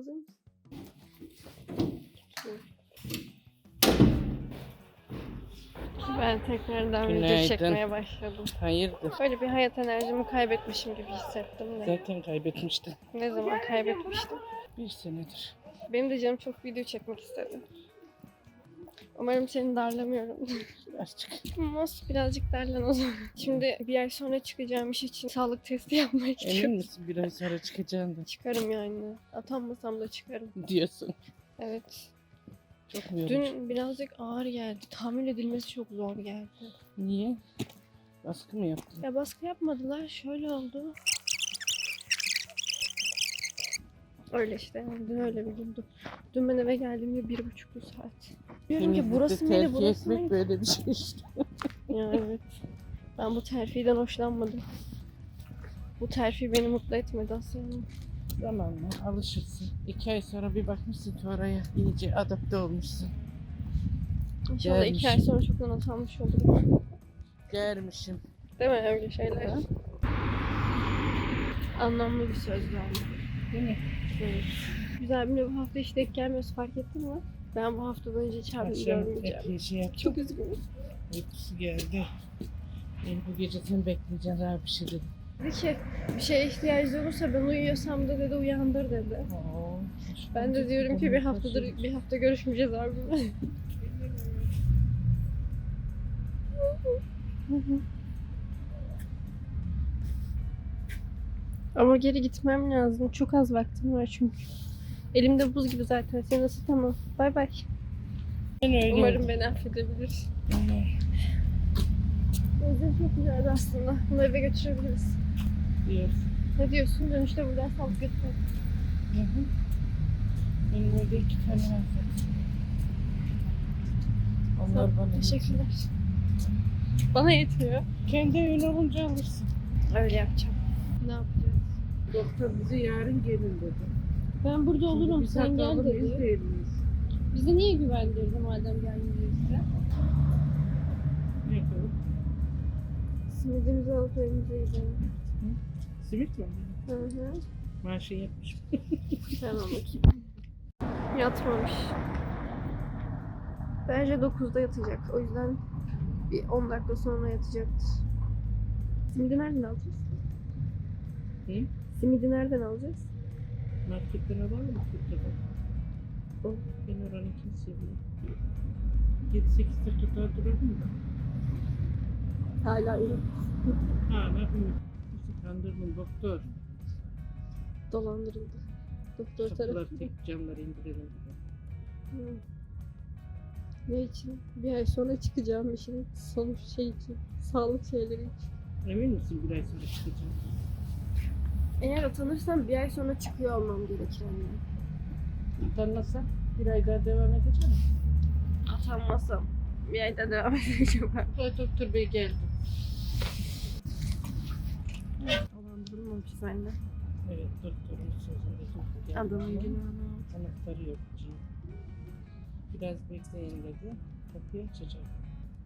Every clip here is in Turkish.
Hazır mısın? Ben tekrardan video Günaydın. çekmeye başladım. Hayırdır? Böyle bir hayat enerjimi kaybetmişim gibi hissettim de. Zaten kaybetmiştin. Ne zaman kaybetmiştim? Bir senedir. Benim de canım çok video çekmek istedi. Umarım seni darlamıyorum. Birazcık. Mas birazcık darlan o zaman. Şimdi bir ay sonra çıkacağım iş için sağlık testi yapmaya Emin gidiyorum. misin bir ay sonra çıkacağından? Çıkarım yani. Atanmasam da çıkarım. Diyorsun. Evet. Çok mu yorucu? Dün birazcık ağır geldi. Tahammül edilmesi çok zor geldi. Niye? Baskı mı yaptın? Ya baskı yapmadılar. Şöyle oldu. Öyle işte. Yani dün öyle bir gündü. Dün ben eve geldiğimde bir buçuktu saat. Diyorum ki burası mıydı burası mıydı? böyle bir şey işte. Ya evet. Ben bu terfiden hoşlanmadım. Bu terfi beni mutlu etmedi aslında. Zamanla alışırsın. İki ay sonra bir bakmışsın ki oraya iyice adapte olmuşsun. İnşallah iki ay sonra çoktan atanmış olurum. Gelmişim. Değil mi öyle şeyler? Anlamlı bir söz yani. Değil mi? Evet. Güzel bir bu hafta hiç denk gelmiyoruz fark ettin mi? Ben bu haftadan önce Akşam görmeyeceğim. şey yaptım. Çok üzgünüm. Uykusu geldi. Beni bu gece sen bekleyeceksin abi bir şey dedi. Dedi ki bir şeye ihtiyacı olursa ben uyuyorsam da dedi uyandır dedi. Oo, Ben de diyorum ki bir haftadır bir hafta görüşmeyeceğiz abimle. Ama geri gitmem lazım. Çok az vaktim var çünkü. Elimde buz gibi zaten. Sen nasıl tamam. Bay bay. Umarım beni affedebilir. Gözleri çok güzeldi aslında. Bunu eve götürebiliriz. Diyorsun. Ne diyorsun? Dönüşte buradan sağlık götürelim. Hı hı. Benim evde iki tane var. Onlar bana Teşekkürler. Bana yetiyor. Kendi evin olunca alırsın. Öyle yapacağım. Ne yapacağız? Doktor bize yarın gelin dedi. Ben burada olurum. Biz Sen gel hatalı mıyız dedi. değil miyiz? Bizi niye güvendirdi madem gelmeyecekse? Ne bu? Simidimizi alıp evimize gidelim. Simit mi? Hı hı. Maaşı yapmış. Hemen bakayım. Yatmamış. Bence 9'da yatacak. O yüzden bir 10 dakika sonra yatacaktır. Simidi nereden alacağız? Hı? Simidi nereden alacağız? Marketten alalım mı Kırka'dan? O. Ben oranınkini seviyorum. 7-8 dakika daha duralım mı? Hala iyi. Hala ümit. Bizi kandırdın doktor. Dolandırıldı. Doktor Kapılar tarafı. tek camları indirelim. Hı. Ne için? Bir ay sonra çıkacağım işin sonuç şey için. Sağlık şeyleri için. Emin misin bir ay sonra çıkacağım? Eğer atanırsam bir ay sonra çıkıyor olmam gerekir anne. Utanmazsan bir ay daha devam edeceğim. Atanmazsam bir ayda devam edeceğim ben. O doktor bey geldi. Dolandırılmamış bende. Evet doktorun sözünde geldi. Adamın Ama günahını Anahtarı yok. Biraz bekleyin dedi. Kapıyı açacak.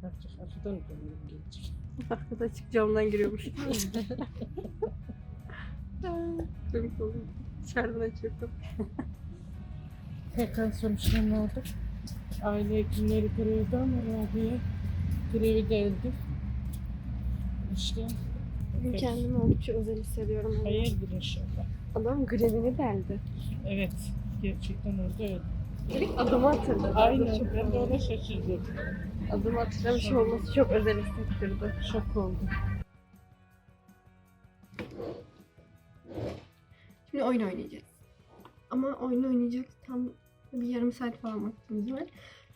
Bakacak. Kapıdan dönüyorum gelecek. Arkada açık camdan giriyormuş. Komik oluyor. İçeriden açıyordum. Hakan sonuçta ne oldu? Aile hekimleri grevde ama Rabia'ya grevi deldi. İşte. Bugün kendimi oldukça özel hissediyorum. Hayırdır inşallah. Adam grevini deldi. Evet. Gerçekten orada öyle. Direkt adımı hatırladı. Aynen. Çok Ben de ona şaşırdım. Adımı hatırlamış olması çok özel hissettirdi. Şok oldum. Şimdi oyun oynayacağız. Ama oyun oynayacak tam bir yarım saat falan vaktimiz var.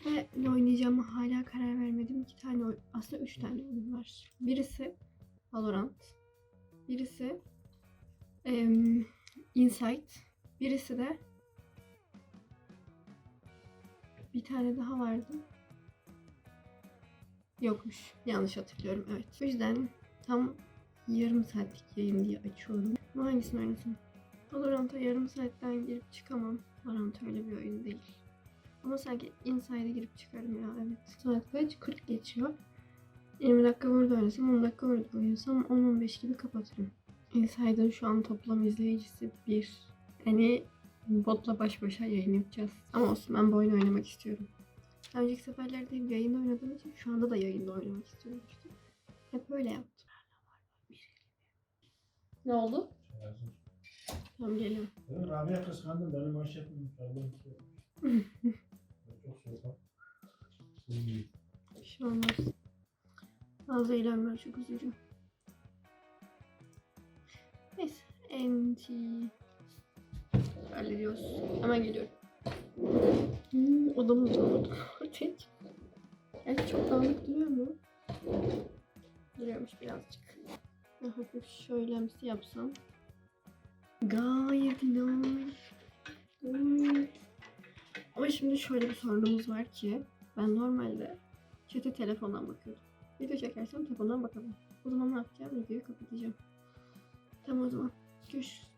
Ve ne oynayacağımı hala karar vermedim. İki tane aslında üç tane oyun var. Birisi Valorant. Birisi em, Insight. Birisi de bir tane daha vardı. Yokmuş. Yanlış hatırlıyorum. Evet. O yüzden tam yarım saatlik yayın diye açıyorum. Ama hangisini oynasam? Valorant'a yarım saatten girip çıkamam. Valorant öyle bir oyun değil. Ama sanki Inside'e girip çıkarım ya evet. Saat kaç? 40 geçiyor. 20 dakika burada oynasam 10 dakika burada oynasam 10-15 gibi kapatırım. Inside'ın şu an toplam izleyicisi 1. Yani Botla baş başa yayın yapacağız. Ama olsun ben bu oyunu oynamak istiyorum. Önceki seferlerde hep yayında oynadığım için şu anda da yayında oynamak istiyorum işte. Hep öyle yaptım. Ne oldu? Tamam geliyorum. Evet, Rabia kıskandım. Benim manşetim yukarıdan tutuyor. Çok soğuk. Bir şey olmaz. Bazı eylemler çok üzücü. Neyse. Enti. Hallediyoruz. Hemen geliyorum. Hmm, odamı bulamadım. Tek. Evet çok dağınık duruyor mu? Duruyormuş birazcık. Hafif şöylemsi yapsam. Gayet nice. Evet. Ama şimdi şöyle bir sorunumuz var ki ben normalde chat'e telefondan bakıyordum. Video çekersem telefondan bakamam. O zaman ne yapacağım? Videoyu kapatacağım. Tamam o zaman. Görüşürüz.